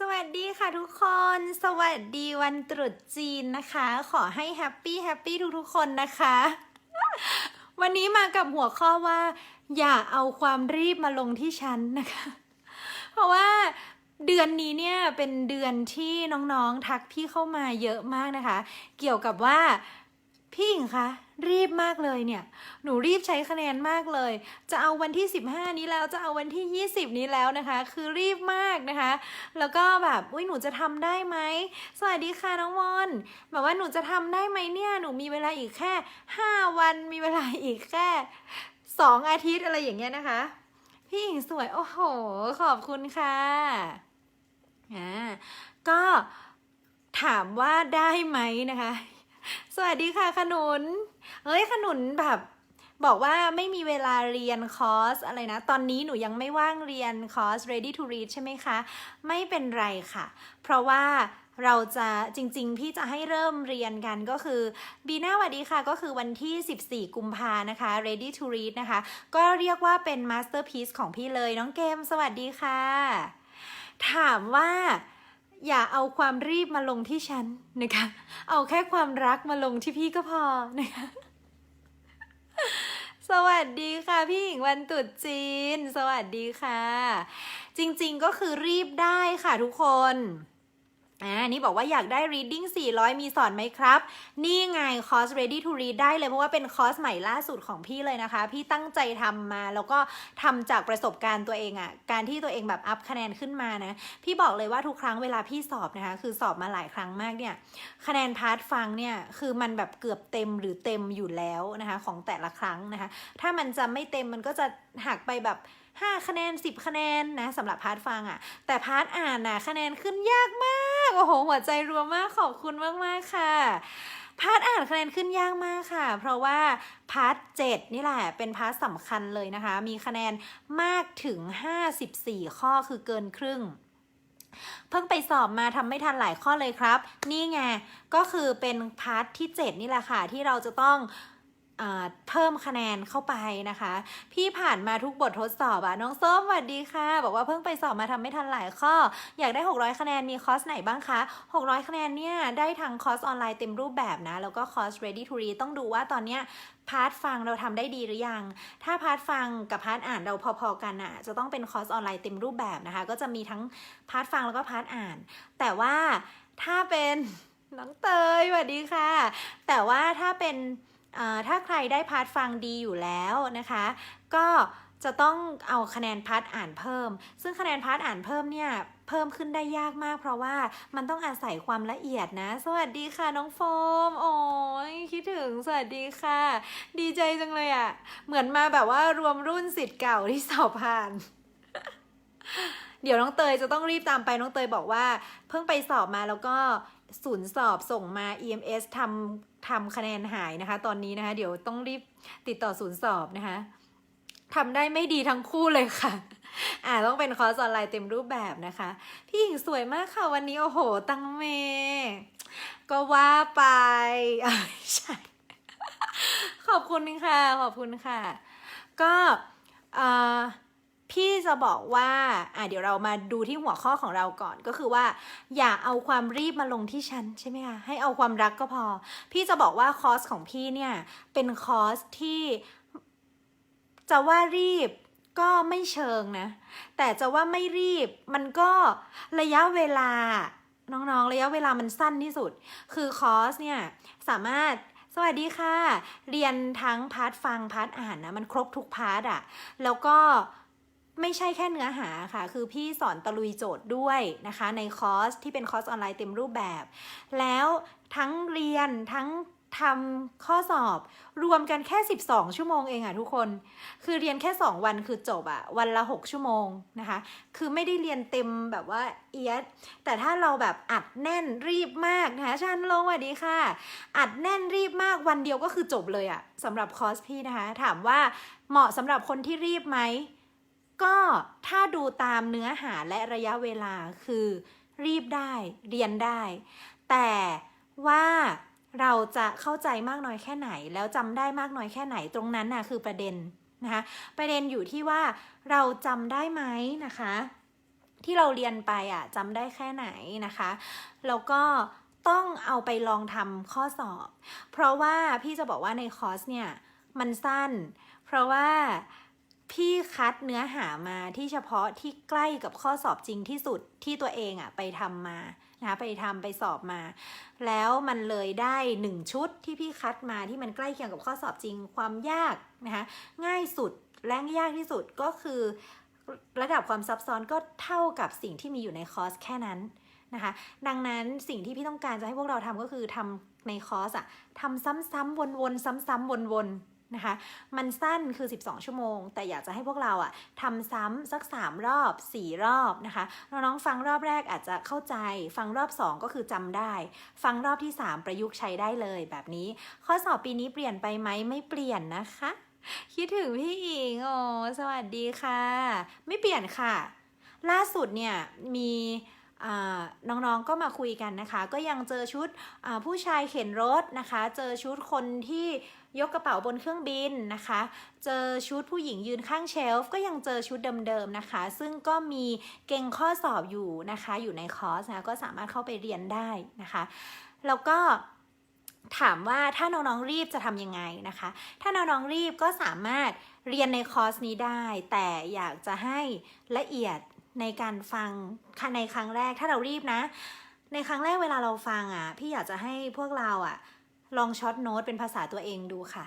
สวัสดีค่ะทุกคน สวัสดีวันตรุษจีนนะคะ ขอให้แฮปปี้แฮปปี้ทุกๆคนนะคะ วันนี้มากับหัวข้อว่า อย่าเอาความรีบมาลงที่ฉันนะคะ เพราะว่าเดือนนี้เนี่ยเป็นเดือนที่น้องๆทักพี่เข้ามาเยอะมากนะคะ เกี่ยวกับว่า พี่หญิงคะรีบมากเลยเนี่ย หนูรีบใช้คะแนนมากเลย จะเอาวันที่ 15 นี้แล้วจะเอาวันที่ 20 นี้แล้วนะคะ คือรีบมากนะคะ แล้วก็แบบอุ้ยหนูจะทำได้ไหมสวัสดีค่ะน้องมอนแบบว่าหนูจะทำได้ไหมเนี่ยหนูมีเวลาอีกแค่ 5 วันมีเวลาอีกแค่ 2 อาทิตย์อะไรอย่างเงี้ยนะคะ พี่หญิงสวยโอ้โห ขอบคุณค่ะอ่าก็ถามว่าได้ไหมนะคะ สวัสดีค่ะขนุนเฮ้ยขนุนแบบบอกว่าไม่มีเวลาเรียนคอร์สอะไรนะ ตอนนี้หนูยังไม่ว่างเรียนคอร์ส ready to read ใช่ไหมคะ ไม่เป็นไรค่ะ เพราะว่าเราจะจริง ๆ พี่จะให้เริ่มเรียนกันก็คือบีน่าสวัสดีค่ะก็คือวันที่ 14 กุมภานะคะ ready to read นะคะ ก็เรียกว่าเป็น masterpiece ของพี่เลยน้องเกม สวัสดีค่ะ ถามว่า อย่าเอาความรีบมาลงที่ฉันนะคะ เอาแค่ความรักมาลงที่พี่ก็พอนะคะ สวัสดีค่ะ พี่หญิงวันตุดจีน สวัสดีค่ะ จริงๆก็คือรีบได้ค่ะทุกคน อ่านี่บอกว่าอยากได้ reading 400 มีสอนไหมครับ นี่ไงคอร์ส ready to read ได้เลยเพราะว่าเป็นคอร์สใหม่ล่าสุดของพี่เลยนะคะ พี่ตั้งใจทำมา แล้วก็ทำจากประสบการณ์ตัวเองอะ่ะ การที่ตัวเองแบบอัพคะแนนขึ้นมานะ พี่บอกเลยว่าทุกครั้งเวลาพี่สอบนะคะ คือสอบมาหลายครั้งมากเนี่ย คะแนนพาร์ทฟังเนี่ย คือมันแบบเกือบเต็มหรือเต็มอยู่แล้วนะคะ ของแต่ละครั้งนะคะ ถ้ามันจะไม่เต็มมันก็จะหักไปแบบ 5 คะแนน 10 คะแนนนะสำหรับพาร์ทฟังอะ่ะ แต่พาร์ทอ่านน่ะคะแนนขึ้นยากมากโอ้โหหัวใจรัวมากขอบคุณมาก ๆ ค่ะพาร์ทอ่านคะแนนขึ้นยากมากค่ะ เพราะว่าพาร์ท7นี่แหละเป็นพาร์ทสำคัญเลยนะคะ มีคะแนนมากถึง 54 ข้อคือเกินครึ่ง เพิ่งไปสอบมาทำไม่ทันหลายข้อเลยครับ นี่ไง ก็คือเป็นพาร์ทที่ 7 นี่แหละค่ะ ที่เราจะต้อง เพิ่มคะแนนเข้าไปนะคะ พี่ผ่านมาทุกบททดสอบอะน้องส้มสวัสดีค่ะ บอกว่าเพิ่งไปสอบมาทำไม่ทันหลายข้อ อยากได้ 600 คะแนนมีคอร์สไหนบ้างคะ 600 คะแนนเนี่ยได้ทั้งคอร์สออนไลน์เต็มรูปแบบนะ แล้วก็คอร์ส ready to read ต้องดูว่าตอนเนี้ยพาร์ทฟังเราทำได้ดีหรือยัง ถ้าพาร์ทฟังกับพาร์ทอ่านเราพอๆกันอะจะต้องเป็นคอร์สออนไลน์เต็มรูปแบบนะคะ ก็จะมีทั้งพาร์ทฟังแล้วก็พาร์ทอ่าน แต่ว่าถ้าเป็นน้องเตยสวัสดีค่ะ แต่ว่าถ้าเป็น ถ้าใครได้พาร์ทฟังดีอยู่แล้วนะคะ ก็จะต้องเอาคะแนนพาร์ทอ่านเพิ่ม ซึ่งคะแนนพาร์ทอ่านเพิ่มเนี่ยเพิ่มขึ้นได้ยากมาก เพราะว่ามันต้องอาศัยความละเอียดนะ สวัสดีค่ะน้องโฟม โอ้ยคิดถึงสวัสดีค่ะ ดีใจจังเลยอะ่ะ เหมือนมาแบบว่ารวมรุ่นสิทธิ์เก่าที่สอบผ่าน เดี๋ยวน้องเตยจะต้องรีบตามไปน้องเตยบอกว่า เพิ่งไปสอบมาแล้วก็ศูนย์สอบส่งมา EMS ทำ ทำคะแนนหายนะคะ ตอนนี้นะคะ เดี๋ยวต้องรีบติดต่อศูนย์สอบนะคะทำได้ไม่ดีทั้งคู่เลยค่ะ อ่าต้องเป็นคอร์สออนไลน์เต็มรูปแบบนะคะ พี่หญิงสวยมากค่ะวันนี้โอ้โห ตังเม ก็ว่าไปใช่ขอบคุณค่ะ ขอบคุณค่ะ ก็เอ่อ พี่จะบอกว่าอะเดี๋ยวเรามาดูที่หัวข้อของเราก่อนก็คือว่า อย่าเอาความรีบมาลงที่ฉันใช่ไหมคะให้เอาความรักก็พอ พี่จะบอกว่าคอร์สของพี่เนี่ยเป็นคอร์สที่จะว่ารีบก็ไม่เชิงนะ แต่จะว่าไม่รีบมันก็ระยะเวลาน้องๆ ระยะเวลามันสั้นที่สุด คือคอร์สเนี่ยสามารถสวัสดีค่ะ เรียนทั้งพาร์ทฟังพาร์ทอ่านนะ มันครบทุกพาร์ทอะแล้วก็ ไม่ใช่แค่เนื้อหาค่ะ คือพี่สอนตะลุยโจทย์ด้วยนะคะ ในคอร์สที่เป็นคอร์สออนไลน์เต็มรูปแบบ แล้วทั้งเรียนทั้งทำข้อสอบรวมกันแค่ 12 ชั่วโมงเองอะทุกคน คือเรียนแค่ 2 วันคือจบอะวันละ 6 ชั่วโมงนะคะ คือไม่ได้เรียนเต็มแบบว่าเอียดแต่ถ้าเราแบบอัดแน่นรีบมากนะคะชันลงสวัสดีค่ะ อัดแน่นรีบมากวันเดียวก็คือจบเลยอะสำหรับคอร์สพี่นะคะ ถามว่าเหมาะสำหรับคนที่รีบไหม ก็ถ้าดูตามเนื้อหาและระยะเวลาคือรีบได้เรียนได้ แต่ว่าเราจะเข้าใจมากน้อยแค่ไหน แล้วจำได้มากน้อยแค่ไหนตรงนั้นน่ะคือประเด็นนะคะประเด็นอยู่ที่ว่าเราจำได้ไหมนะคะ ที่เราเรียนไปอะจำได้แค่ไหนนะคะแล้วก็ต้องเอาไปลองทำข้อสอบ เพราะว่าพี่จะบอกว่าในคอร์สเนี่ยมันสั้น เพราะว่า พี่คัดเนื้อหามาที่เฉพาะที่ใกล้กับข้อสอบจริงที่สุดที่ตัวเองอะไปทำมานะคะไปทำไปสอบมา แล้วมันเลยได้หนึ่งชุดที่พี่คัดมาที่มันใกล้เคียงกับข้อสอบจริงความยากนะคะง่ายสุดและยากที่สุดก็คือ ระดับความซับซ้อนก็เท่ากับสิ่งที่มีอยู่ในคอร์สแค่นั้นนะคะ ดังนั้นสิ่งที่พี่ต้องการจะให้พวกเราทำก็คือทำในคอร์สอะทำซ้ำๆวนๆซ้ำๆวนๆ นะคะ มันสั้นคือ 12 ชั่วโมง แต่อยากจะให้พวกเราอะทำซ้ำสัก 3 รอบ 4 รอบนะคะน้องๆฟังรอบแรกอาจจะเข้าใจ ฟังรอบ 2 ก็คือจำได้ ฟังรอบที่ 3 ประยุกต์ใช้ได้เลยแบบนี้ ข้อสอบปีนี้เปลี่ยนไปไหมไม่เปลี่ยนนะคะ คิดถึงพี่อิงโอ้สวัสดีค่ะ ไม่เปลี่ยนค่ะ ล่าสุดเนี่ยมีน้องๆ ก็มาคุยกันนะคะ ก็ยังเจอชุดผู้ชายเข็นรถนะคะ เจอชุดคนที่ ยกกระเป๋าบนเครื่องบินนะคะ เจอชุดผู้หญิงยืนข้างเชลฟ์ก็ยังเจอชุดเดิมๆนะคะ ซึ่งก็มีเก่งข้อสอบอยู่นะคะ อยู่ในคอร์สนะก็สามารถเข้าไปเรียนได้นะคะ แล้วก็ถามว่าถ้าน้องๆรีบจะทำยังไงนะคะ ถ้าน้องๆรีบก็สามารถเรียนในคอร์สนี้ได้ แต่อยากจะให้ละเอียดในการฟังในครั้งแรกถ้าเรารีบนะ ในครั้งแรกเวลาเราฟังอะพี่อยากจะให้พวกเราอะ ลองช็อตโน้ตเป็นภาษาตัวเองดูค่ะ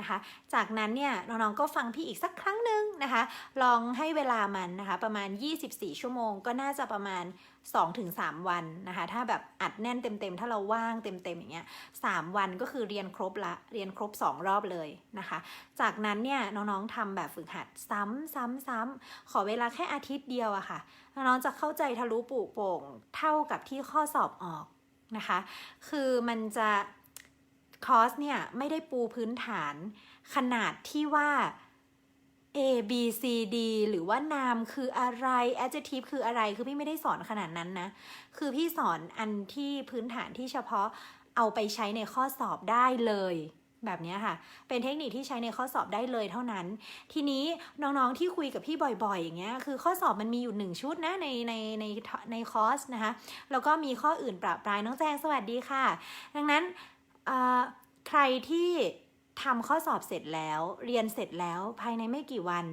นะคะ จากนั้นเนี่ยน้องๆก็ฟังพี่อีกสักครั้งหนึ่งนะคะ ลองให้เวลามันนะคะประมาณ 24 ชั่วโมง ก็น่าจะประมาณ 2-3 วันนะคะ ถ้าแบบอัดแน่นเต็มๆ ถ้าเราว่างเต็มๆอย่างเงี้ย3วันก็คือเรียนครบละ เรียนครบ 2 รอบเลยนะคะ จากนั้นเนี่ยน้องๆทำแบบฝึกหัดซ้ำซ้ำซ้ำขอเวลาแค่อาทิตย์เดียวอะค่ะ น้องๆจะเข้าใจทะลุปูโป่งเท่ากับที่ข้อสอบออกนะคะ คือมันจะ คอร์สเนี่ยไม่ได้ปูพื้นฐาน ขนาดที่ว่า A B C D หรือว่านามคืออะไร adjective คืออะไร คือพี่ไม่ได้สอนขนาดนั้นนะ คือพี่สอนอันที่พื้นฐานที่เฉพาะเอาไปใช้ในข้อสอบได้เลย แบบนี้ค่ะ เป็นเทคนิคที่ใช้ในข้อสอบได้เลยเท่านั้น ทีนี้น้องๆที่คุยกับพี่บ่อยๆ อย่างเงี้ย คือข้อสอบมันมีอยู่หนึ่งชุดนะในในในในคอร์สนะคะ แล้วก็มีข้ออื่นปราบปรายน้องแจงสวัสดีค่ะ ดังนั้น ใครที่ทำข้อสอบเสร็จแล้ว เรียนเสร็จแล้วภายในไม่กี่วัน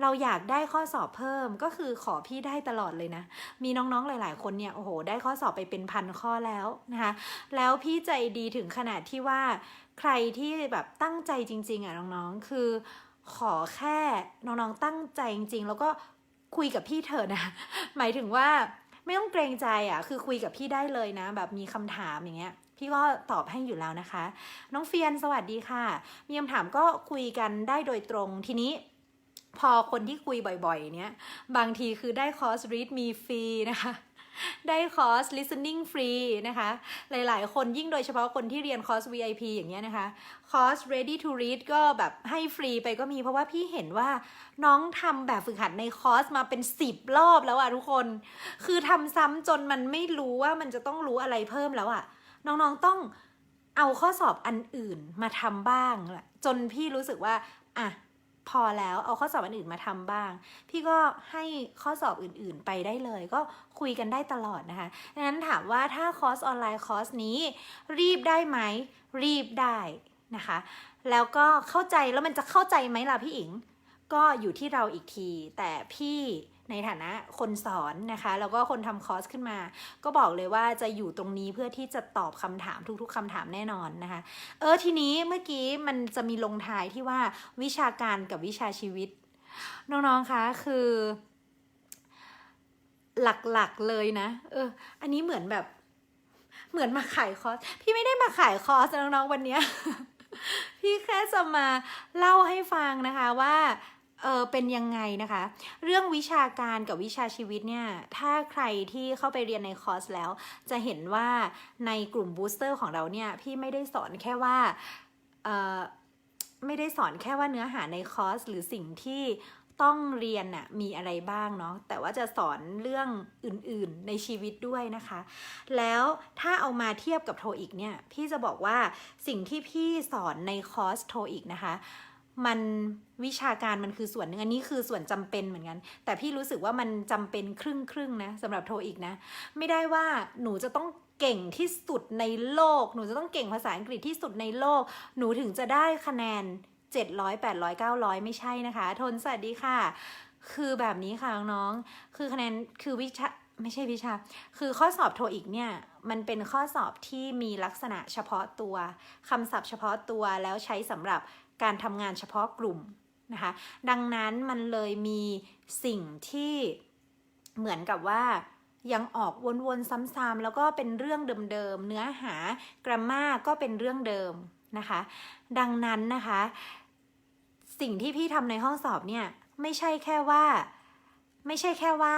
เราอยากได้ข้อสอบเพิ่มก็คือขอพี่ได้ตลอดเลยนะ มีน้องๆหลาย ๆ คนเนี่ยโอ้โห ได้ข้อสอบไปเป็นพันข้อแล้วนะคะแล้วพี่ใจดีถึงขนาดที่ว่า ใครที่แบบตั้งใจจริง ๆอะน้องๆ คือขอแค่น้องๆตั้งใจจริง ๆ แล้วก็คุยกับพี่เถอะนะ หมายถึงว่าไม่ต้องเกรงใจอะคือคุยกับพี่ได้เลยนะ แบบมีคำถามอย่างเงี้ย พี่ก็ตอบให้อยู่แล้วนะคะ น้องเฟียนสวัสดีค่ะ มีคำถามก็คุยกันได้โดยตรงทีนี้พอคนที่คุยบ่อยๆ เนี้ยบางทีคือได้คอร์ส read me ฟรีนะคะได้คอร์ส listening ฟรีนะคะ หลายๆ คนยิ่งโดยเฉพาะคนที่เรียนคอร์ส VIP อย่างเงี้ยนะคะ คอร์ส ready to read ก็แบบให้ฟรีไปก็มีเพราะว่าพี่เห็นว่าน้องทำแบบฝึกหัดในคอร์สมาเป็นสิบรอบแล้วอะทุกคน คือทำซ้ำจนมันไม่รู้ว่ามันจะต้องรู้อะไรเพิ่มแล้วอะ น้องๆต้องเอาข้อสอบอันอื่นมาทำบ้างแหละจนพี่รู้สึกว่าอะพอแล้วเอาข้อสอบอันอื่นมาทำบ้าง พี่ก็ให้ข้อสอบอื่นๆไปได้เลย ก็คุยกันได้ตลอดนะคะดังนั้นถามว่าถ้าคอร์สออนไลน์คอร์สนี้ รีบได้ไหมรีบได้นะคะ แล้วก็เข้าใจแล้วมันจะเข้าใจไหมล่ะพี่อิง ก็อยู่ที่เราอีกที แต่พี่ ในฐานะคนสอนนะคะ แล้วก็คนทำคอร์สขึ้นมา ก็บอกเลยว่าจะอยู่ตรงนี้เพื่อที่จะตอบคำถามทุกๆคำถามแน่นอนนะคะ เออทีนี้เมื่อกี้มันจะมีลงท้ายที่ว่าวิชาการกับวิชาชีวิต น้องๆคะคือ หลักๆเลยนะ เออ อันนี้เหมือนแบบ เหมือนมาขายคอร์ส พี่ไม่ได้มาขายคอร์สน้องๆวันเนี้ยพี่แค่จะมาเล่าให้ฟังนะคะว่า เออเป็นยังไงนะคะ เรื่องวิชาการกับวิชาชีวิตเนี่ย ถ้าใครที่เข้าไปเรียนในคอร์สแล้ว จะเห็นว่าในกลุ่มบูสเตอร์ของเราเนี่ย พี่ไม่ได้สอนแค่ว่าเออไม่ได้สอนแค่ว่าเนื้อหาในคอร์สหรือสิ่งที่ต้องเรียนน่ะมีอะไรบ้างเนาะแต่ว่าจะสอนเรื่องอื่นๆในชีวิตด้วยนะคะ แล้วถ้าเอามาเทียบกับโทอีกเนี่ย พี่จะบอกว่าสิ่งที่พี่สอนในคอร์สโทอีกนะคะ มันวิชาการมันคือส่วนหนึ่งอันนี้คือส่วนจำเป็นเหมือนกัน แต่พี่รู้สึกว่ามันจำเป็นครึ่งครึ่งๆนะสำหรับโทอีกนะ ไม่ได้ว่าหนูจะต้องเก่งที่สุดในโลก หนูจะต้องเก่งภาษาอังกฤษที่สุดในโลก หนูถึงจะได้คะแนน 700 800 900 ไม่ใช่นะคะ ทนสวัสดีค่ะ คือแบบนี้ค่ะน้องๆคือคะแนนคือวิชาไม่ใช่วิชา คือข้อสอบโทอีกเนี่ย มันเป็นข้อสอบที่มีลักษณะเฉพาะตัวคำศัพท์เฉพาะตัวแล้วใช้สำหรับ การทำงานเฉพาะกลุ่มนะคะ ดังนั้นมันเลยมีสิ่งที่เหมือนกับว่ายังออกวนๆซ้ำๆแล้วก็เป็นเรื่องเดิมๆ เนื้อหากรามาก็เป็นเรื่องเดิมนะคะ ดังนั้นนะคะ สิ่งที่พี่ทำในห้องสอบเนี่ยไม่ใช่แค่ว่า ไม่ใช่แค่ว่า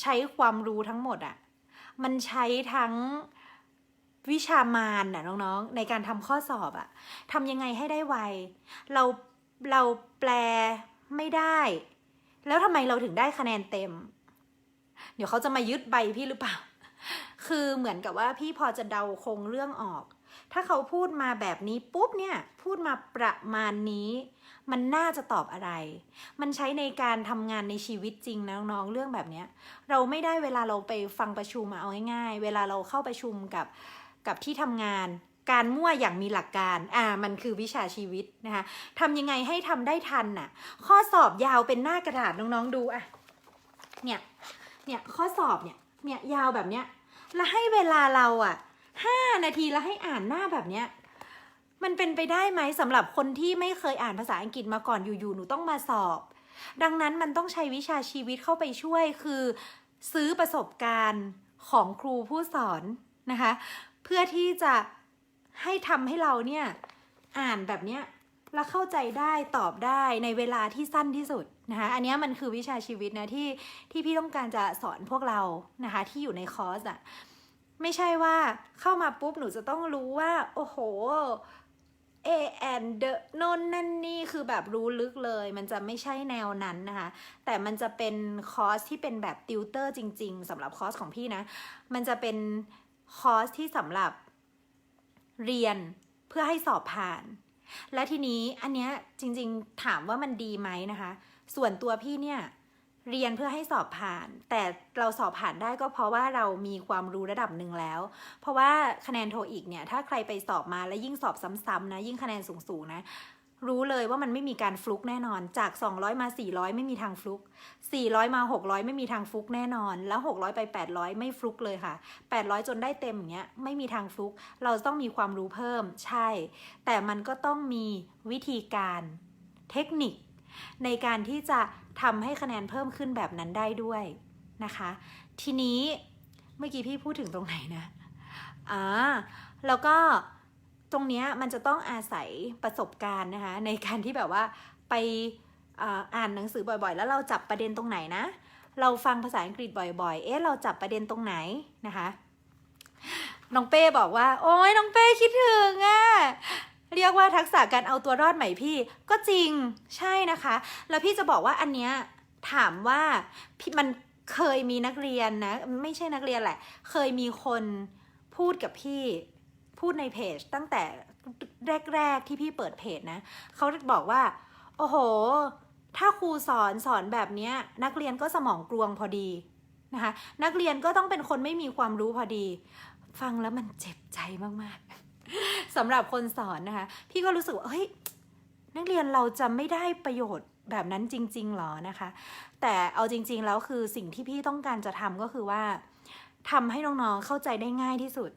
ใช้ความรู้ทั้งหมดอะมันใช้ทั้ง วิชามานน่ะน้องๆ ในการทำข้อสอบอะทำยังไงให้ได้ไว เราเราแปลไม่ได้ แล้วทำไมเราถึงได้คะแนนเต็ม เดี๋ยวเขาจะมายึดใบพี่หรือเปล่า คือเหมือนกับว่าพี่พอจะเดาคงเรื่องออก ถ้าเขาพูดมาแบบนี้ปุ๊บเนี่ยพูดมาประมาณนี้ มันน่าจะตอบอะไร มันใช้ในการทำงานในชีวิตจริงนะน้องๆเรื่องแบบนี้เราไม่ได้เวลาเราไปฟังประชุมมาเอาง่ายๆเวลาเราเข้าประชุมกับ กับที่ทำงานการมั่วอย่างมีหลักการ อ่า มันคือวิชาชีวิตนะคะทำยังไงให้ทำได้ทันน่ะ ข้อสอบยาวเป็นหน้ากระดาษน้องๆดูอะ เนี่ย เนี่ยข้อสอบเนี่ย เนี่ยยาวแบบเนี้ย แล้วให้เวลาเราอะห้านาทีแล้วให้อ่านหน้าแบบเนี้ย มันเป็นไปได้ไหมสำหรับคนที่ไม่เคยอ่านภาษาอังกฤษมาก่อนอยู่ๆ หนูต้องมาสอบ ดังนั้นมันต้องใช้วิชาชีวิตเข้าไปช่วยคือ ซื้อประสบการณ์ของครูผู้สอนนะคะ เพื่อที่จะให้ทำให้เราเนี่ยอ่านแบบเนี้ยแล้วเข้าใจได้ตอบได้ในเวลาที่สั้นที่สุดนะคะอันนี้มันคือวิชาชีวิตนะที่ที่พี่ต้องการจะสอนพวกเรานะคะที่อยู่ในคอร์สอะไม่ใช่ว่าเข้ามาปุ๊บหนูจะต้องรู้ว่า โอ้โห A and the นนนั่นนี่คือแบบรู้ลึกเลย มันจะไม่ใช่แนวนั้นนะคะแต่มันจะเป็นคอร์สที่เป็นแบบติวเตอร์จริง ๆสำหรับคอร์สของพี่นะ มันจะเป็น คอร์สที่สำหรับเรียนเพื่อให้สอบผ่าน และทีนี้อันเนี้ยจริงๆถามว่ามันดีไหมนะคะ ส่วนตัวพี่เนี่ยเรียนเพื่อให้สอบผ่าน แต่เราสอบผ่านได้ก็เพราะว่าเรามีความรู้ระดับหนึ่งแล้ว เพราะว่าคะแนนโทอีกเนี่ย ถ้าใครไปสอบมาแล้วยิ่งสอบซ้ำๆนะ ยิ่งคะแนนสูงๆนะ รู้เลยว่ามันไม่มีการฟลุกแน่นอน จาก 200 มา 400 ไม่มีทางฟลุก 400 มา 600 ไม่มีทางฟลุกแน่นอน แล้ว 600 ไป 800 ไม่ฟลุกเลยค่ะ 800 จนได้เต็มอย่างเงี้ยไม่มีทางฟลุก เราต้องมีความรู้เพิ่มใช่ แต่มันก็ต้องมีวิธีการเทคนิค ในการที่จะทำให้คะแนนเพิ่มขึ้นแบบนั้นได้ด้วยนะคะ ทีนี้เมื่อกี้พี่พูดถึงตรงไหนนะอ่าแล้วก็ ตรงนี้มันจะต้องอาศัยประสบการณ์นะคะในการที่แบบว่าไปอาอ่านหนังสือบ่อยๆ แล้วเราจับประเด็นตรงไหนนะ เราฟังภาษาอังกฤษบ่อยๆ เอ๊ะเราจับประเด็นตรงไหนนะคะน้องเป้บอกว่า โอ้ยน้องเป้คิดถึงอะ่ะเรียกว่าทักษะการเอาตัวรอดใหม่พี่ก็จริงใช่นะคะ แล้วพี่จะบอกว่าอันเนี้ยถามว่าพี่มันเคยมีนักเรียนนะ ไม่ใช่นักเรียนแหละ เคยมีคนพูดกับพี่ พูดในเพจ ตั้งแต่แรก ๆ ที่พี่เปิดเพจนะเขาบอกว่า โอ้โห ถ้าครูสอนสอนแบบนี้นักเรียนก็สมองกลวงพอดีนะคะ นักเรียนก็ต้องเป็นคนไม่มีความรู้พอดี ฟังแล้วมันเจ็บใจมากๆสำหรับคนสอนนะคะ พี่ก็รู้สึกว่าเฮ้ยนักเรียนเราจะไม่ได้ประโยชน์แบบนั้นจริง ๆหรอนะคะ แต่เอาจริง ๆ แล้วคือสิ่งที่พี่ต้องการจะทำก็คือว่าทำให้น้องๆเข้าใจได้ง่ายที่สุด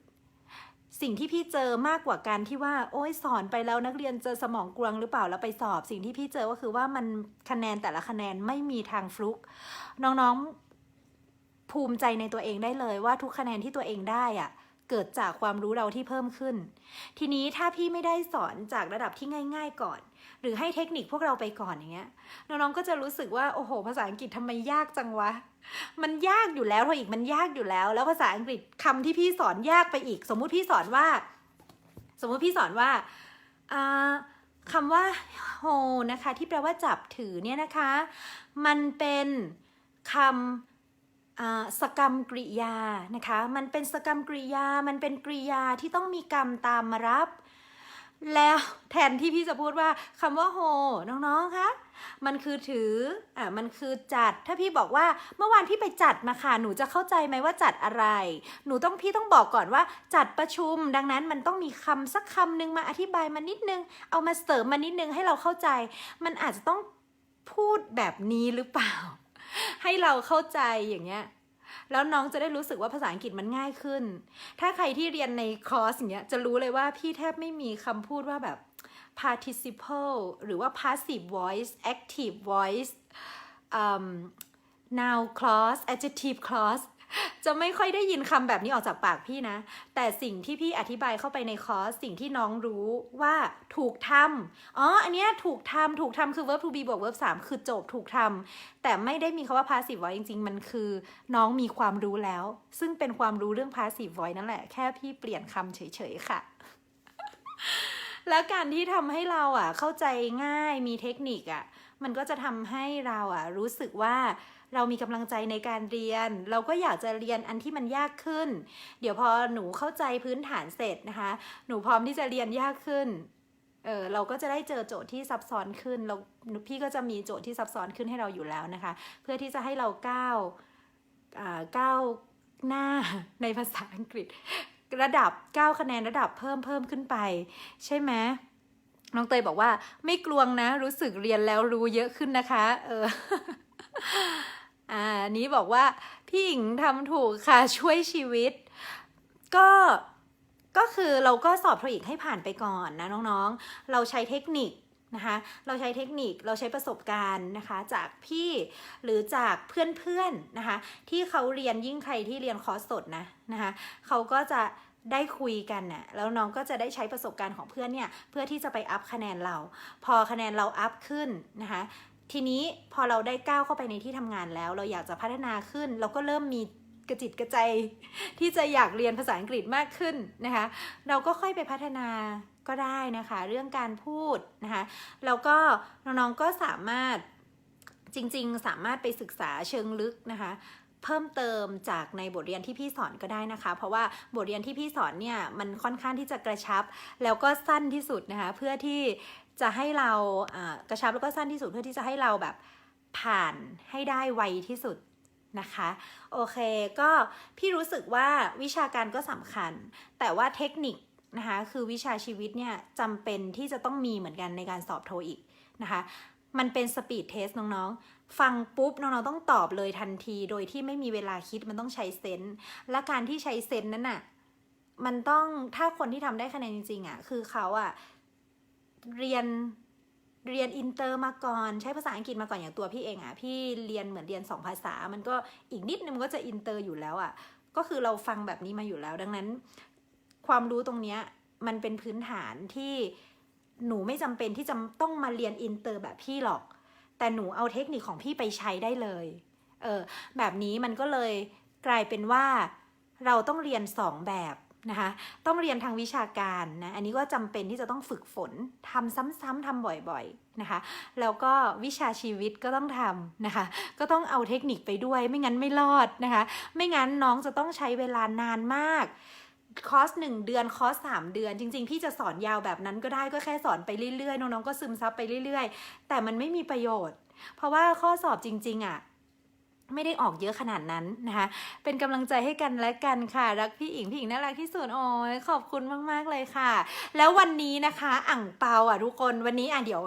สิ่งที่พี่เจอมากกว่าการที่ว่า โอ้ยสอนไปแล้วนักเรียนเจอสมองกลวงหรือเปล่าแล้วไปสอบ สิ่งที่พี่เจอก็คือว่ามันคะแนนแต่ละคะแนนไม่มีทางฟลุก น้องๆภูมิใจในตัวเองได้เลยว่าทุกคะแนนที่ตัวเองได้อะเกิดจากความรู้เราที่เพิ่มขึ้น ทีนี้ถ้าพี่ไม่ได้สอนจากระดับที่ง่าย ๆ ก่อน หรือให้เทคนิคพวกเราไปก่อนอย่างเงี้ยน้องๆก็จะรู้สึกว่าโอ้โห ภาษาอังกฤษทำไมยากจังวะ มันยากอยู่แล้วเทออีกมันยากอยู่แล้ว แล้วภาษาอังกฤษคำที่พี่สอนยากไปอีก สมมุติพี่สอนว่า สมมุติพี่สอนว่าอ่าคำว่า hold นะคะ ที่แปลว่าจับถือเนี่ยนะคะ มันเป็นคำอ่าสกรรมกริยานะคะ มันเป็นสกรรมกริยา มันเป็นกริยาที่ต้องมีกรรมตามมารับ แล้วแทนที่พี่จะพูดว่าคำว่าโฮน้องๆคะมันคือถืออะมันคือจัด ถ้าพี่บอกว่าเมื่อวานพี่ไปจัดมาค่ะหนูจะเข้าใจไหมว่าจัดอะไร หนูต้องพี่ต้องบอกก่อนว่าจัดประชุม ดังนั้นมันต้องมีคำสักคำหนึ่งมาอธิบายมานิดนึง เอามาเสริมมานิดนึงให้เราเข้าใจ มันอาจจะต้องพูดแบบนี้หรือเปล่า ให้เราเข้าใจอย่างเงี้ย แล้วน้องจะได้รู้สึกว่าภาษาอังกฤษมันง่ายขึ้น ถ้าใครที่เรียนในคอร์สอย่างเงี้ยจะรู้เลยว่าพี่แทบไม่มีคำพูดว่าแบบ participle หรือว่า passive voice active voice um, noun clause adjective clause จะไม่ค่อยได้ยินคำแบบนี้ออกจากปากพี่นะ แต่สิ่งที่พี่อธิบายเข้าไปในคอร์สสิ่งที่น้องรู้ว่าถูกทำอ๋อ อันเนี้ยถูกทำถูกทำคือ verb to be บวก verb 3 คือจบถูกทำแต่ไม่ได้มีคาว่า passive voice จริง ๆ มันคือน้องมีความรู้แล้ว ซึ่งเป็นความรู้เรื่อง passive voice นั่นแหละ แค่พี่เปลี่ยนคำเฉยๆค่ะแล้วการที่ทำให้เราอะเข้าใจง่ายมีเทคนิคอะมันก็จะทำให้เราอะรู้สึกว่า เรามีกำลังใจในการเรียน เราก็อยากจะเรียนอันที่มันยากขึ้น เดี๋ยวพอหนูเข้าใจพื้นฐานเสร็จนะคะ หนูพร้อมที่จะเรียนยากขึ้นเออเราก็จะได้เจอโจทย์ที่ซับซ้อนขึ้นเราพี่ก็จะมีโจทย์ที่ซับซ้อนขึ้นให้เราอยู่แล้วนะคะ เพื่อที่จะให้เราก้าวอ่าก้าวหน้าในภาษาอังกฤษ ระดับ9คะแนนระดับเพิ่มเพิ่มขึ้นไป ใช่ไหมน้องเตยบอกว่าไม่กลวงนะ รู้สึกเรียนแล้วรู้เยอะขึ้นนะคะ เออ อ่านี้บอกว่า พี่หญิงทำถูกค่ะช่วยชีวิต ก็ก็คือเราก็สอบโทอีกให้ผ่านไปก่อนนะน้องๆ เราใช้เทคนิคนะคะเราใช้เทคนิคเราใช้ประสบการณ์นะคะจากพี่หรือจากเพื่อนๆนะคะที่เขาเรียนยิ่งใครที่เรียนคอร์สสดนะนะคะเขาก็จะได้คุยกันน่ะแล้วน้องก็จะได้ใช้ประสบการณ์ของเพื่อนเนี่ยเพื่อที่จะไปอัพคะแนนเรา พอคะแนนเราอัพขึ้นนะคะ ทีนี้พอเราได้ก้าวเข้าไปในที่ทำงานแล้ว เราอยากจะพัฒนาขึ้น เราก็เริ่มมีกระจิตกระใจ ที่จะอยากเรียนภาษาอังกฤษมากขึ้นนะคะ เราก็ค่อยไปพัฒนาก็ได้นะคะ เรื่องการพูดนะคะแล้วก็น้องๆก็สามารถจริงๆ สามารถไปศึกษาเชิงลึกนะคะเพิ่มเติมจากในบทเรียนที่พี่สอนก็ได้นะคะ เพราะว่าบทเรียนที่พี่สอนเนี่ยมันค่อนข้างที่จะกระชับ แล้วก็สั้นที่สุดนะคะ เพื่อที่ จะให้เรากระชับแล้วก็สั้นที่สุดเพื่อที่จะให้เราแบบผ่านให้ได้ไวที่สุดนะคะโอเคก็พี่รู้สึกว่าวิชาการก็สำคัญ แต่ว่าเทคนิคนะคะคือวิชาชีวิตเนี่ยจำเป็นที่จะต้องมีเหมือนกันในการสอบโทอีกนะคะมันเป็นสปีดเทสน้องๆ ฟังปุ๊บน้องๆต้องตอบเลยทันที โดยที่ไม่มีเวลาคิดมันต้องใช้เซนส์และการที่ใช้เซนส์นั้นน่ะมันต้องถ้าคนที่ทำได้คะแนนจริงๆอะคือเขาอะ เรียนเรียนอินเตอร์มาก่อนใช้ภาษาอังกฤษมาก่อนอย่างตัวพี่เองอะพี่เรียนเหมือนเรียนสองภาษา มันก็อีกนิดนึงมันก็จะอินเตอร์อยู่แล้วอะก็คือเราฟังแบบนี้มาอยู่แล้ว ดังนั้น ความรู้ตรงเนี้ยมันเป็นพื้นฐานที่หนูไม่จำเป็นที่จะต้องมาเรียนอินเตอร์แบบพี่หรอก แต่หนูเอาเทคนิคของพี่ไปใช้ได้เลยเออแบบนี้มันก็เลยกลายเป็นว่าเราต้องเรียนสองแบบ นะคะต้องเรียนทางวิชาการนะอันนี้ก็จำเป็นที่จะต้องฝึกฝนทำซ้ำๆทำบ่อยๆนะคะแล้วก็วิชาชีวิตก็ต้องทำนะคะก็ต้องเอาเทคนิคไปด้วย ไม่งั้นไม่รอดนะคะไม่งั้นน้องจะต้องใช้เวลานานมากคอร์สหนึ่งเดือนคอร์สสามเดือน จริง ๆ พี่จะสอนยาวแบบนั้นก็ได้ก็แค่สอนไปเรื่อยๆ น้องๆก็ซึมซับไปเรื่อย ๆ แต่มันไม่มีประโยชน์ เพราะว่าข้อสอบจริง ๆอะ ไม่ได้ออกเยอะขนาดนั้นนะคะ เป็นกำลังใจให้กันและกันค่ะ รักพี่อิงพี่อิงน่ารักที่สุดโอ้ยขอบคุณมาก ๆ เลยค่ะ แล้ววันนี้นะคะอ่างเปาอะทุกคนวันนี้อะเดี๋ยว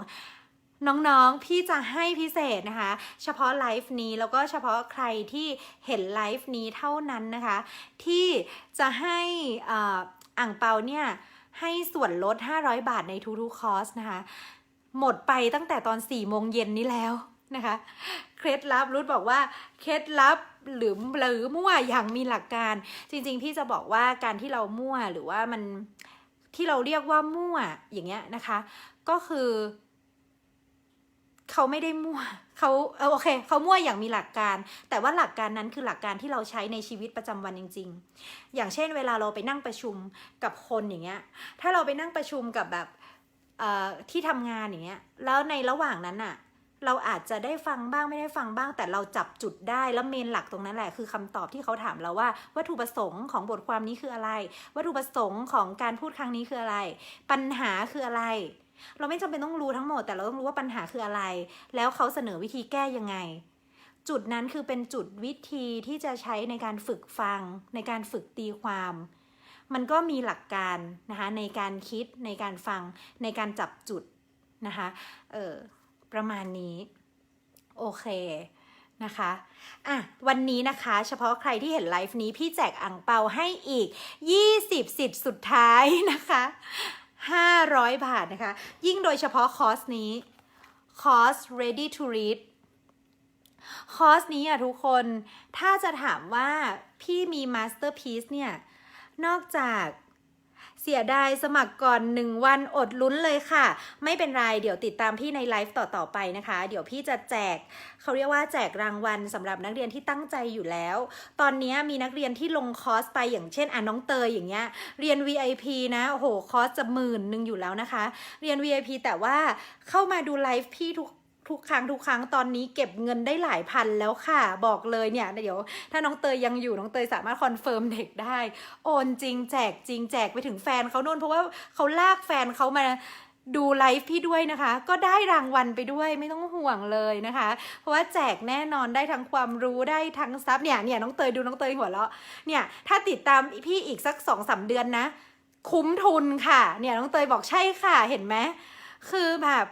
น้องๆ พี่จะให้พิเศษนะคะ เฉพาะไลฟ์นี้แล้วก็เฉพาะใครที่เห็นไลฟ์นี้เท่านั้นนะคะ ที่จะให้อ่าอ่างเปาเนี่ย ให้ส่วนลด 500 บาทในทุกๆคอร์สนะคะ หมดไปตั้งแต่ตอน4โมงเย็นนี้แล้วนะคะ เคล็ดลับรุดบอกว่าเคล็ดลับหรือหรือมั่วอย่างมีหลักการ จริงๆพี่จะบอกว่าการที่เรามั่วหรือว่ามันที่เราเรียกว่ามั่วอย่างเงี้ยนะคะ ก็คือเขาไม่ได้มั่วเขาเออโอเคเขามั่วอย่างมีหลักการ แต่ว่าหลักการนั้นคือหลักการที่เราใช้ในชีวิตประจำวันจริง ๆ อย่างเช่น เวลาเราไปนั่งประชุมกับคนอย่างเงี้ย ถ้าเราไปนั่งประชุมกับแบบที่ทำงานอย่างเงี้ย แล้วในระหว่างนั้นน่ะ เราอาจจะได้ฟังบ้างไม่ได้ฟังบ้าง แต่เราจับจุดได้แล้วเมนหลักตรงนั้นแหละคือคำตอบที่เขาถามเราว่า วัตถุประสงค์ของบทความนี้คืออะไร วัตถุประสงค์ของการพูดครั้งนี้คืออะไร ปัญหาคืออะไร เราไม่จำเป็นต้องรู้ทั้งหมด แต่เราต้องรู้ว่าปัญหาคืออะไร แล้วเขาเสนอวิธีแก้ยังไง จุดนั้นคือเป็นจุดวิธีที่จะใช้ในการฝึกฟัง ในการฝึกตีความ มันก็มีหลักการนะคะในการคิดในการฟังในการจับจุดนะคะเออ ประมาณนี้ โอเคนะคะอะวันนี้นะคะเฉพาะใครที่เห็นไลฟ์นี้พี่แจกอ่างเปาให้อีก 20 สิทธิ์สุดท้ายนะคะ 500 บาทนะคะ ยิ่งโดยเฉพาะคอร์สนี้ คอร์ส ready to read คอร์สนี้อะทุกคน ถ้าจะถามว่าพี่มี masterpiece เนี่ย นอกจาก สียดายสมัครก่อนหนึ่งวันอดลุ้นเลยค่ะ ไม่เป็นไร เดี๋ยวติดตามพี่ในไลฟ์ต่อ ๆ ไปนะคะ เดี๋ยวพี่จะแจก เขาเรียกว่าแจกรางวัลสำหรับนักเรียนที่ตั้งใจอยู่แล้ว ตอนนี้มีนักเรียนที่ลงคอร์สไปอย่างเช่นอะน้องเตยอย่างเงี้ยเรียน VIP นะโอ้โหคอร์สจะหมื่นหนึ่งอยู่แล้วนะคะ เรียน VIP แต่ว่าเข้ามาดูไลฟ์พี่ทุก ทุกครั้งทุกครั้งตอนนี้เก็บเงินได้หลายพันแล้วค่ะ บอกเลยเนี่ยเดี๋ยวถ้าน้องเตยยังอยู่น้องเตยสามารถคอนเฟิร์มเด็กได้ โอนจริงแจกจริงแจกไปถึงแฟนเขาโน่นเพราะว่าเขาลากแฟนเขามาดูไลฟ์พี่ด้วยนะคะ ก็ได้รางวัลไปด้วยไม่ต้องห่วงเลยนะคะ เพราะว่าแจกแน่นอนได้ทั้งความรู้ได้ทั้งทรัพย์เนี่ยเนี่ยน้องเตยดูน้องเตยหัวเราะเนี่ยถ้าติดตามพี่อีกสักสองสามเดือนนะ คุ้มทุนค่ะ เนี่ยน้องเตยบอกใช่ค่ะเห็นไหมคือแบบ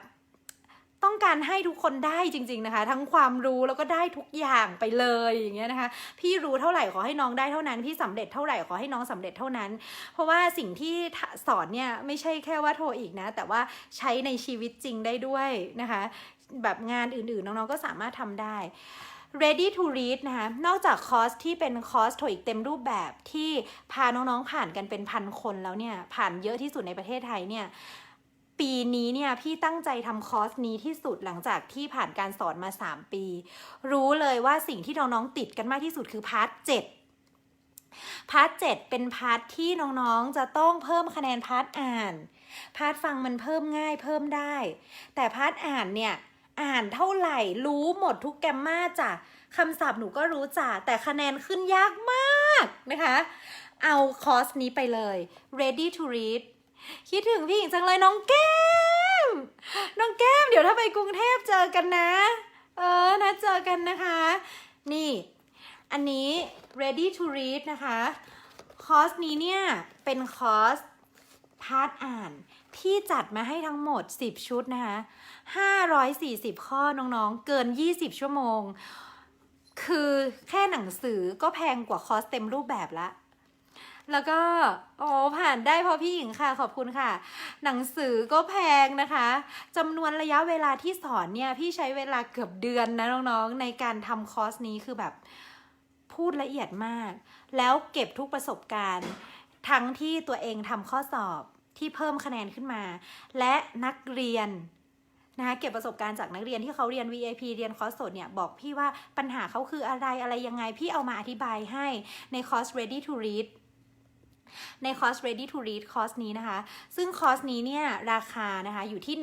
ต้องการให้ทุกคนได้จริง ๆนะคะ ทั้งความรู้แล้วก็ได้ทุกอย่างไปเลยอย่างเงี้ยนะคะ พี่รู้เท่าไหร่ขอให้น้องได้เท่านั้นพี่สำเร็จเท่าไหร่ขอให้น้องสำเร็จเท่านั้น เพราะว่าสิ่งที่สอนเนี่ยไม่ใช่แค่ว่าโทรอีกนะ แต่ว่าใช้ในชีวิตจริงได้ด้วยนะคะ แบบงานอื่นๆน้องๆก็สามารถทำได้ ready to read นะคะ นอกจากคอร์สที่เป็นคอร์สโทอีกเต็มรูปแบบที่พาน้องๆผ่านกันเป็นพันคนแล้วเนี่ย ผ่านเยอะที่สุดในประเทศไทยเนี่ย ปีนี้เนี่ยพี่ตั้งใจทำคอร์สนี้ที่สุดหลังจากที่ผ่านการสอนมา 3 ปี รู้เลยว่าสิ่งที่น้องๆติดกันมากที่สุดคือพาร์ทเจ็ดพาร์ทเจ็ดเป็นพาร์ทที่น้องๆจะต้องเพิ่มคะแนนพาร์ทอ่าน พาร์ทฟังมันเพิ่มง่ายเพิ่มได้ แต่พาร์ทอ่านเนี่ยอ่านเท่าไหร่รู้หมดทุกแกมมาจ้ะคำศัพท์หนูก็รู้จ้ะแต่คะแนนขึ้นยากมากนะคะ เอาคอร์สนี้ไปเลย ready to read คิดถึงพี่หญิงจังเลยน้องแก้ม น้องแก้ม เดี๋ยวถ้าไปกรุงเทพเจอกันนะ เออนะเจอกันนะคะ นี่ อันนี้ ready to read นะคะ คอร์สนี้เนี่ย เป็นคอร์สพาร์ทอ่าน พี่จัดมาให้ทั้งหมด 10 ชุดนะคะ 540 ข้อน้องๆ เกิน 20 ชั่วโมง คือแค่หนังสือก็แพงกว่าคอร์สเต็มรูปแบบละ แล้วก็โอ้ผ่านได้เพราะพี่หญิงค่ะขอบคุณค่ะ หนังสือก็แพงนะคะจำนวนระยะเวลาที่สอนเนี่ยพี่ใช้เวลาเกือบเดือนนะน้องๆ ในการทำคอร์สนี้คือแบบพูดละเอียดมาก แล้วเก็บทุกประสบการณ์ ทั้งที่ตัวเองทำข้อสอบที่เพิ่มคะแนนขึ้นมา และนักเรียนนะคะเก็บประสบการณ์จากนักเรียนที่เขาเรียน VIP เรียนคอร์สสดเนี่ยบอกพี่ว่าปัญหาเขาคืออะไรอะไรยังไงพี่เอามาอธิบายให้ในคอร์ส ready to read ในคอร์ส ready to read คอร์สนี้นะคะ ซึ่งคอร์สนี้เนี่ยราคานะคะอยู่ที่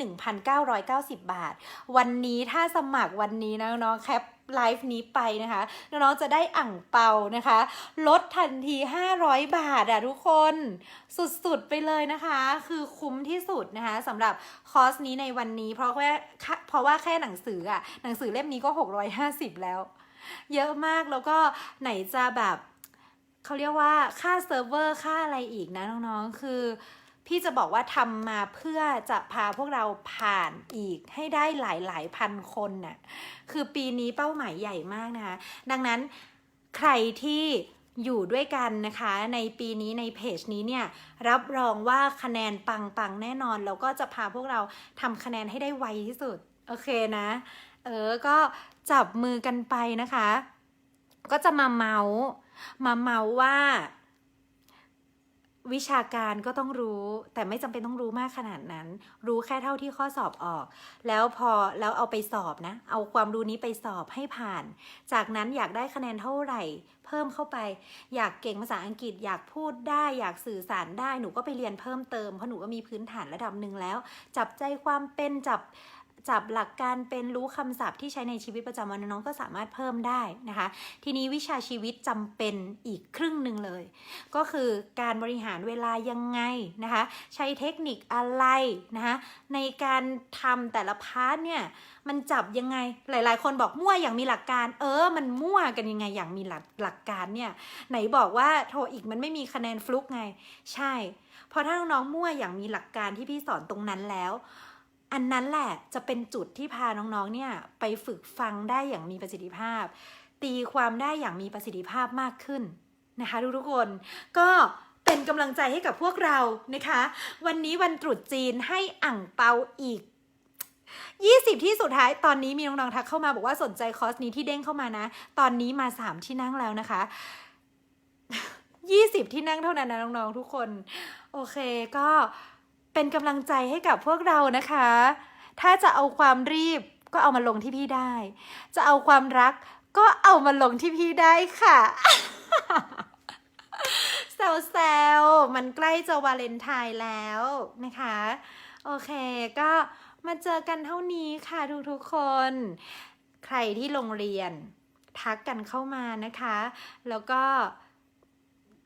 1,990 บาท วันนี้ถ้าสมัครวันนี้นะน้องๆแคปไลฟ์นี้ไปนะคะ น้องๆจะได้อ่างเปานะคะ ลดทันที 500 บาทอะทุกคนสุดๆไปเลยนะคะ คือคุ้มที่สุดนะคะสำหรับคอร์สนี้ในวันนี้ เพราะว่าเพราะว่าแค่หนังสืออะหนังสือเล่มนี้ก็ 650 แล้ว เยอะมากแล้วก็ไหนจะแบบ เขาเรียกว่าค่าเซิร์ฟเวอร์ค่าอะไรอีกนะน้องๆ คือ พี่จะบอกว่าทำมาเพื่อจะพาพวกเราผ่านอีกให้ได้หลายๆพันคนน่ะ คือปีนี้เป้าหมายใหญ่มากนะคะ ดังนั้นใครที่อยู่ด้วยกันนะคะในปีนี้ในเพจนี้เนี่ยรับรองว่าคะแนนปังๆแน่นอนแล้วก็จะพาพวกเราทำคะแนนให้ได้ไวที่สุด โอเคนะ เออ ก็จับมือกันไปนะคะ ก็จะมาเมาส์ มาเมาว่า วิชาการก็ต้องรู้ แต่ไม่จำเป็นต้องรู้มากขนาดนั้น รู้แค่เท่าที่ข้อสอบออก แล้วพอแล้วเอาไปสอบนะ เอาความรู้นี้ไปสอบให้ผ่าน จากนั้นอยากได้คะแนนเท่าไหร่ เพิ่มเข้าไป อยากเก่งภาษาอังกฤษ อยากพูดได้ อยากสื่อสารได้ หนูก็ไปเรียนเพิ่มเติม เพราะหนูก็มีพื้นฐานระดับหนึ่งแล้ว จับใจความเป็นจับ จับหลักการเป็นรู้คำศัพท์ที่ใช้ในชีวิตประจำวันน้องก็สามารถเพิ่มได้นะคะ ทีนี้วิชาชีวิตจำเป็นอีกครึ่งหนึ่งเลย ก็คือการบริหารเวลายังไงนะคะ ใช้เทคนิคอะไรนะคะในการทำแต่ละพาร์ทเนี่ยมันจับยังไงหลาย ๆ คนบอกมั่วอย่างมีหลักการ เออ มันมั่วกันยังไงอย่างมีหลักหลักการเนี่ยไหนบอกว่าโทรอีกมันไม่มีคะแนนฟลุกไง ใช่ เพราะถ้าน้องๆมั่วอย่างมีหลักการที่พี่สอนตรงนั้นแล้ว อันนั้นแหละจะเป็นจุดที่พาน้องๆเนี่ยไปฝึกฟังได้อย่างมีประสิทธิภาพ ตีความได้อย่างมีประสิทธิภาพมากขึ้นนะคะทุกๆคนก็เป็นกำลังใจให้กับพวกเรานะคะ วันนี้วันตรุษจีนให้อ่างเปาอีก 20 ที่สุดท้ายตอนนี้มีน้องๆทักเข้ามาบอกว่าสนใจคอร์สนี้ที่เด้งเข้ามานะ ตอนนี้มา 3 ที่นั่งแล้วนะคะ 20 ที่นั่งเท่านั้นนะน้องๆทุกคน โอเคก็ เป็นกำลังใจให้กับพวกเรานะคะ ถ้าจะเอาความรีบก็เอามาลงที่พี่ได้ จะเอาความรักก็เอามาลงที่พี่ได้ค่ะแซวๆมันใกล้จะวาเลนไทน์แล้วนะคะ โอเคก็มาเจอกันเท่านี้ค่ะทุกๆคน ใครที่โรงเรียนทักกันเข้ามานะคะ แล้วก็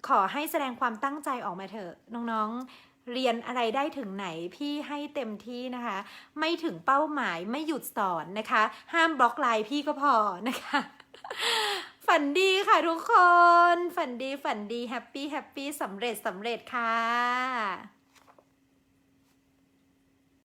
ขอให้แสดงความตั้งใจออกมาเถอะน้องๆ เรียนอะไรได้ถึงไหนพี่ให้เต็มที่นะคะ ไม่ถึงเป้าหมายไม่หยุดสอนนะคะ ห้ามบล็อกไลน์พี่ก็พอนะคะ ฝันดีค่ะทุกคน ฝันดีฝันดีแฮปปี้แฮปปี้สำเร็จสำเร็จค่ะ